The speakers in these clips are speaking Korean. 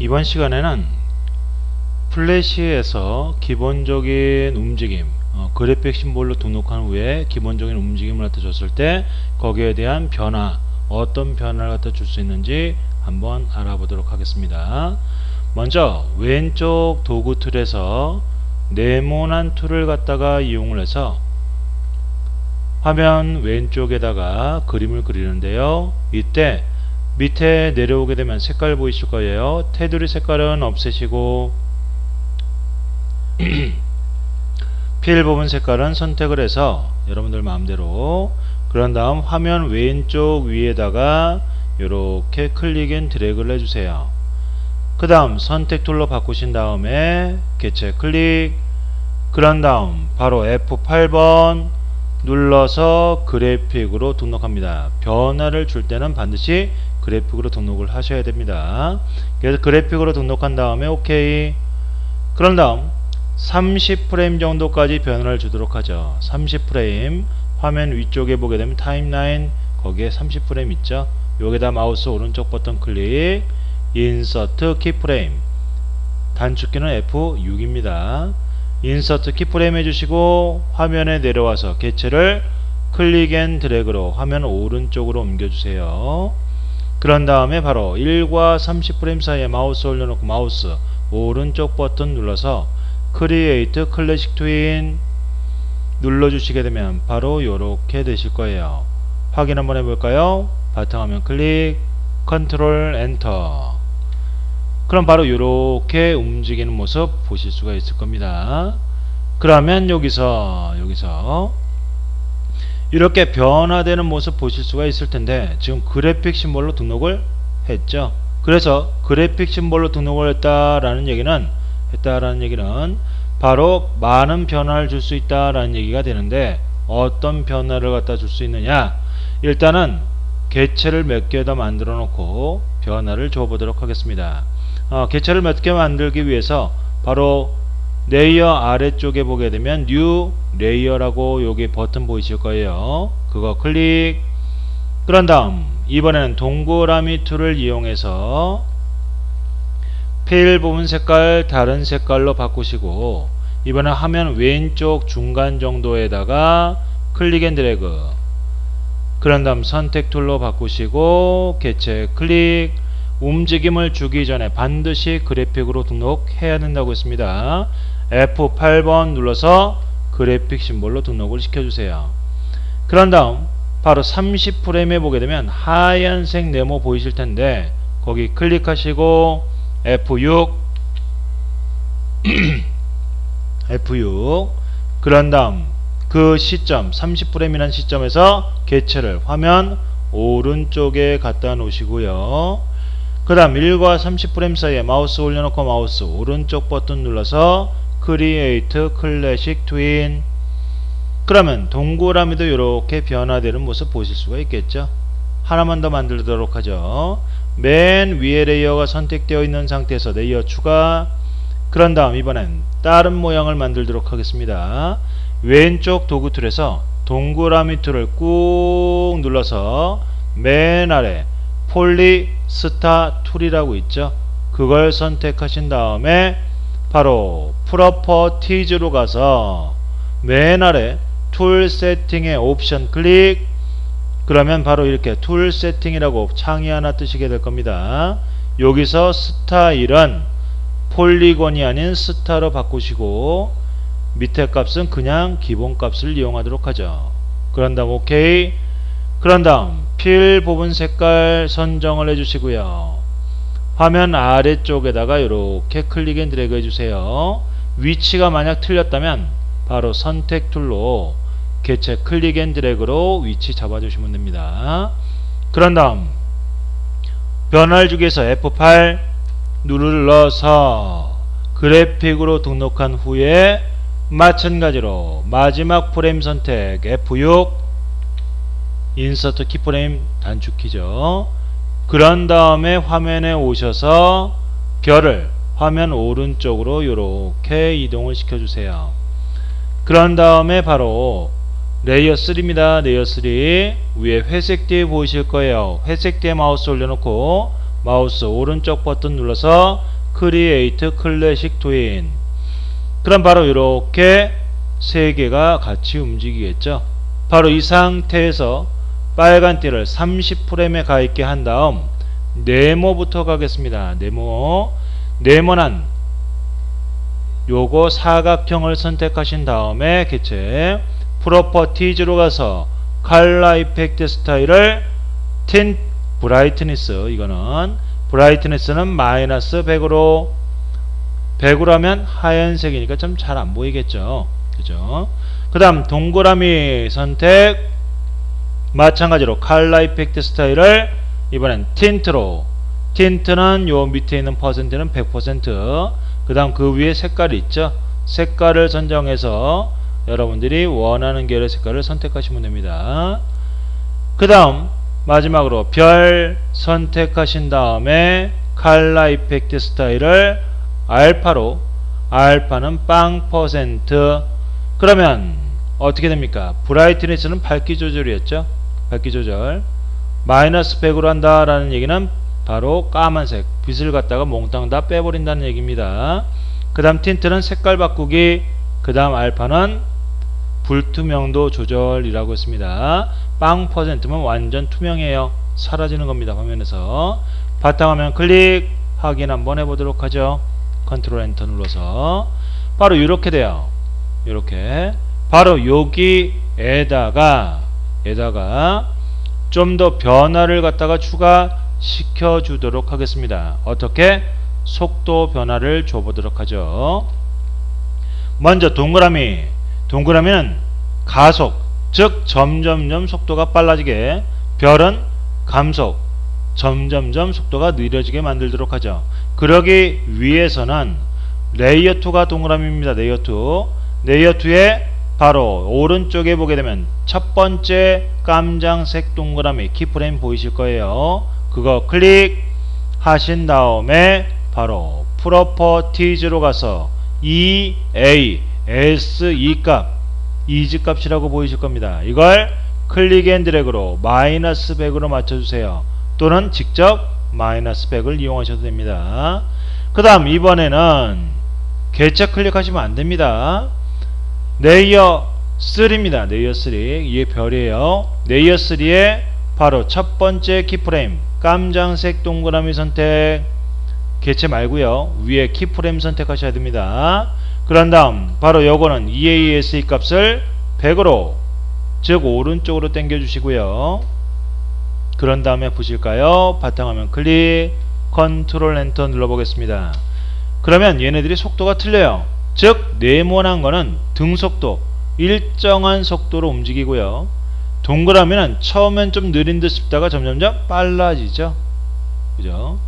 이번 시간에는 플래시에서 기본적인 움직임 어, 그래픽 심볼로 등록한 후에 기본적인 움직임을 갖다 줬을 때 거기에 대한 변화 어떤 변화를 갖다 줄 수 있는지 한번 알아보도록 하겠습니다. 먼저 왼쪽 도구 툴에서 네모난 툴을 갖다가 이용을 해서 화면 왼쪽에다가 그림을 그리는데요. 이때 밑에 내려오게 되면 색깔 보이실 거예요. 테두리 색깔은 없애시고 필 부분 색깔은 선택을 해서 여러분들 마음대로 그런 다음 화면 왼쪽 위에다가 이렇게 클릭 앤 드래그를 해주세요. 그 다음 선택 툴로 바꾸신 다음에 개체 클릭. 그런 다음 바로 F8번 눌러서 그래픽으로 등록합니다. 변화를 줄 때는 반드시 그래픽으로 등록을 하셔야 됩니다. 그래서 그래픽으로 등록한 다음에 OK. 그런 다음 30프레임 정도까지 변화를 주도록 하죠. 30프레임 화면 위쪽에 보게 되면 타임라인 거기에 30프레임 있죠. 여기다 마우스 오른쪽 버튼 클릭 인서트 키프레임. 단축키는 F6입니다 인서트 키프레임 해주시고 화면에 내려와서 개체를 클릭 앤 드래그로 화면 오른쪽으로 옮겨주세요. 그런 다음에 바로 1과 30프레임 사이에 마우스 올려놓고 마우스 오른쪽 버튼 눌러서 크리에이트 클래식 트윈 눌러주시게 되면 바로 이렇게 되실 거예요. 확인 한번 해볼까요? 바탕화면 클릭 컨트롤 엔터 그럼 바로 이렇게 움직이는 모습 보실 수가 있을 겁니다. 그러면 여기서 여기서 이렇게 변화되는 모습 보실 수가 있을 텐데 지금 그래픽 심볼로 등록을 했죠. 그래서 그래픽 심볼로 등록을 했다라는 얘기는 했다라는 얘기는 바로 많은 변화를 줄 수 있다라는 얘기가 되는데 어떤 변화를 갖다 줄 수 있느냐. 일단은 개체를 몇 개 더 만들어 놓고 변화를 줘 보도록 하겠습니다 어, 개체를 몇개 만들기 위해서 바로 레이어 아래쪽에 보게 되면 뉴 레이어라고 여기 버튼 보이실 거예요. 그거 클릭. 그런 다음 이번에는 동그라미 툴을 이용해서 필 부분 색깔 다른 색깔로 바꾸시고 이번에 화면 왼쪽 중간 정도에다가 클릭 앤 드래그. 그런 다음 선택 툴로 바꾸시고 개체 클릭 움직임을 주기 전에 반드시 그래픽으로 등록해야 된다고 했습니다. F8번 눌러서 그래픽 심볼로 등록을 시켜주세요. 그런 다음 바로 30프레임에 보게 되면 하얀색 네모 보이실 텐데 거기 클릭하시고 F6 F6 그런 다음 그 시점 30프레임이라는 시점에서 개체를 화면 오른쪽에 갖다 놓으시고요 그 다음 1과 30프레임 사이에 마우스 올려놓고 마우스 오른쪽 버튼 눌러서 크리에이트 클래식 트윈. 그러면 동그라미도 이렇게 변화되는 모습 보실 수가 있겠죠? 하나만 더 만들도록 하죠. 맨 위에 레이어가 선택되어 있는 상태에서 레이어 추가. 그런 다음 이번엔 다른 모양을 만들도록 하겠습니다. 왼쪽 도구 툴에서 동그라미 툴을 꾹 눌러서 맨 아래 폴리 스타 툴이라고 있죠. 그걸 선택하신 다음에 바로 프로퍼티즈로 가서 맨 아래 툴 세팅의 옵션 클릭. 그러면 바로 이렇게 툴 세팅이라고 창이 하나 뜨시게 될 겁니다. 여기서 스타일은 폴리곤이 아닌 스타로 바꾸시고 밑에 값은 그냥 기본 값을 이용하도록 하죠. 그런 다음 오케이. 그런 다음 필 부분 색깔 선정을 해주시고요. 화면 아래쪽에다가 이렇게 클릭 앤 드래그 해주세요. 위치가 만약 틀렸다면 바로 선택 툴로 개체 클릭 앤 드래그로 위치 잡아주시면 됩니다. 그런 다음 변화를 주기 위해서 F8 눌러서 그래픽으로 등록한 후에 마찬가지로 마지막 프레임 선택 F6 인서트 키프레임 단축키죠. 그런 다음에 화면에 오셔서 별을 화면 오른쪽으로 이렇게 이동을 시켜주세요. 그런 다음에 바로 레이어 3입니다. 레이어 3 위에 회색 뒤에 보이실 거예요. 회색 뒤에 마우스 올려놓고 마우스 오른쪽 버튼 눌러서 크리에이트 클래식 트윈. 그럼 바로 이렇게 세 개가 같이 움직이겠죠. 바로 이 상태에서 빨간 띠를 30프레임에 가 있게 한 다음 네모부터 가겠습니다. 네모. 네모난 요거 사각형을 선택하신 다음에 개체 프로퍼티즈로 가서 칼라 이펙트 스타일을 틴 브라이트니스 이거는 브라이트니스는 마이너스 100으로. 100으로 하면 하얀색이니까 좀 잘 안 보이겠죠? 그죠? 그 다음 동그라미 선택 마찬가지로 칼라 이펙트 스타일을 이번엔 틴트로. 틴트는 요 밑에 있는 퍼센트는 100%그 다음 그 위에 색깔이 있죠. 색깔을 선정해서 여러분들이 원하는 계열의 색깔을 선택하시면 됩니다. 그 다음 마지막으로 별 선택하신 다음에 칼라 이펙트 스타일을 알파로. 알파는 빵 퍼센트. 그러면 어떻게 됩니까? 브라이트니스는 밝기 조절이었죠 밝기 조절. 마이너스 100으로 한다라는 얘기는 바로 까만색 빛을 갖다가 몽땅 다 빼버린다는 얘기입니다. 그 다음 틴트는 색깔 바꾸기 그 다음 알파는 불투명도 조절이라고 했습니다. 빵 퍼센트면 완전 투명해요. 사라지는 겁니다 화면에서. 바탕화면 클릭 확인 한번 해보도록 하죠. 컨트롤 엔터 눌러서. 바로 이렇게 돼요. 이렇게. 바로 여기에다가 에다가 좀 더 변화를 갖다가 추가시켜 주도록 하겠습니다. 어떻게? 속도 변화를 줘보도록 하죠. 먼저 동그라미. 동그라미는 가속 즉 점점점 속도가 빨라지게 별은 감속 점점점 속도가 느려지게 만들도록 하죠. 그러기 위해서는 레이어 2가 동그라미입니다. 레이어 2 레이어 2에 바로 오른쪽에 보게 되면 첫 번째 깜장색 동그라미 키프레임 보이실 거예요 그거 클릭 하신 다음에 바로 프로퍼티즈로 가서 EA SE 값 이즈 값이라고 보이실 겁니다. 이걸 클릭 앤 드래그로 마이너스 100으로 맞춰주세요. 또는 직접 마이너스 100을 이용하셔도 됩니다. 그 다음 이번에는 개체 클릭하시면 안됩니다. 레이어 3입니다. 레이어 3 이게 별이에요. 레이어 3에 바로 첫 번째 키프레임. 깜장색 동그라미 선택. 개체 말고요. 위에 키프레임 선택하셔야 됩니다. 그런 다음 바로 요거는 EASE 값을 100으로 즉 오른쪽으로 당겨 주시고요. 그런 다음에 보실까요? 바탕화면 클릭 컨트롤 엔터 눌러 보겠습니다. 그러면 얘네들이 속도가 틀려요 즉 네모난 거는 등속도 일정한 속도로 움직이고요. 동그라미는 처음엔 좀 느린 듯 싶다가 점점점 빨라지죠. 그죠?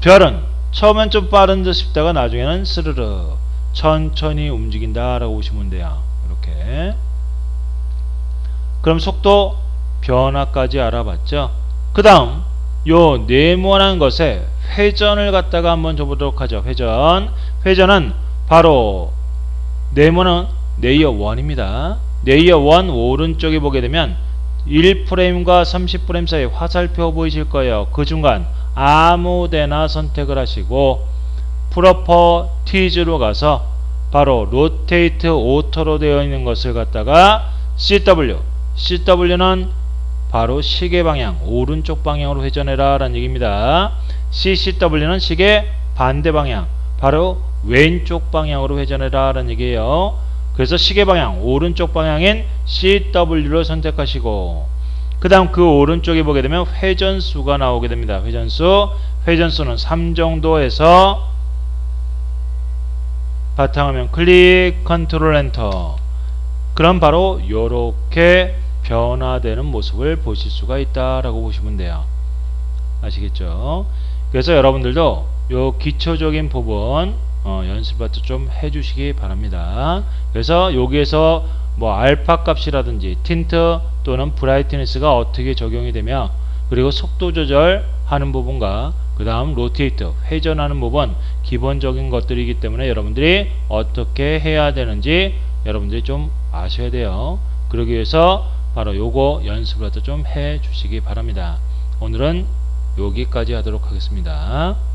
별은 처음엔 좀 빠른 듯 싶다가 나중에는 스르르 천천히 움직인다 라고 보시면 돼요. 이렇게. 그럼 속도 변화까지 알아봤죠? 그 다음 요 네모난 것에 회전을 갖다가 한번 줘보도록 하죠. 회전. 회전은 바로 네모는 레이어 1입니다. 레이어 1 오른쪽에 보게 되면 1프레임과 30프레임 사이 화살표 보이실 거예요. 그 중간 아무데나 선택을 하시고 프로퍼 티즈로 가서 바로 로테이트 오토로 되어 있는 것을 갖다가 CW CW는 바로 시계 방향 오른쪽 방향으로 회전해라 라는 얘기입니다. CCW는 시계 반대 방향 바로 왼쪽 방향으로 회전해라 라는 얘기예요. 그래서 시계 방향 오른쪽 방향인 CW를 선택하시고 그 다음 그 오른쪽에 보게 되면 회전수가 나오게 됩니다. 회전수. 회전수는 3 정도 해서 바탕화면 클릭 컨트롤 엔터. 그럼 바로 이렇게 변화되는 모습을 보실 수가 있다라고 보시면 돼요. 아시겠죠? 그래서 여러분들도 요 기초적인 부분 어, 연습부터 좀 해주시기 바랍니다. 그래서 여기에서 뭐 알파 값이라든지 틴트 또는 브라이트니스가 어떻게 적용이 되며 그리고 속도 조절하는 부분과 그 다음 로테이트 회전하는 부분 기본적인 것들이기 때문에 여러분들이 어떻게 해야 되는지 여러분들이 좀 아셔야 돼요. 그러기 위해서 바로 요거 연습을 좀 해 주시기 바랍니다. 오늘은 여기까지 하도록 하겠습니다.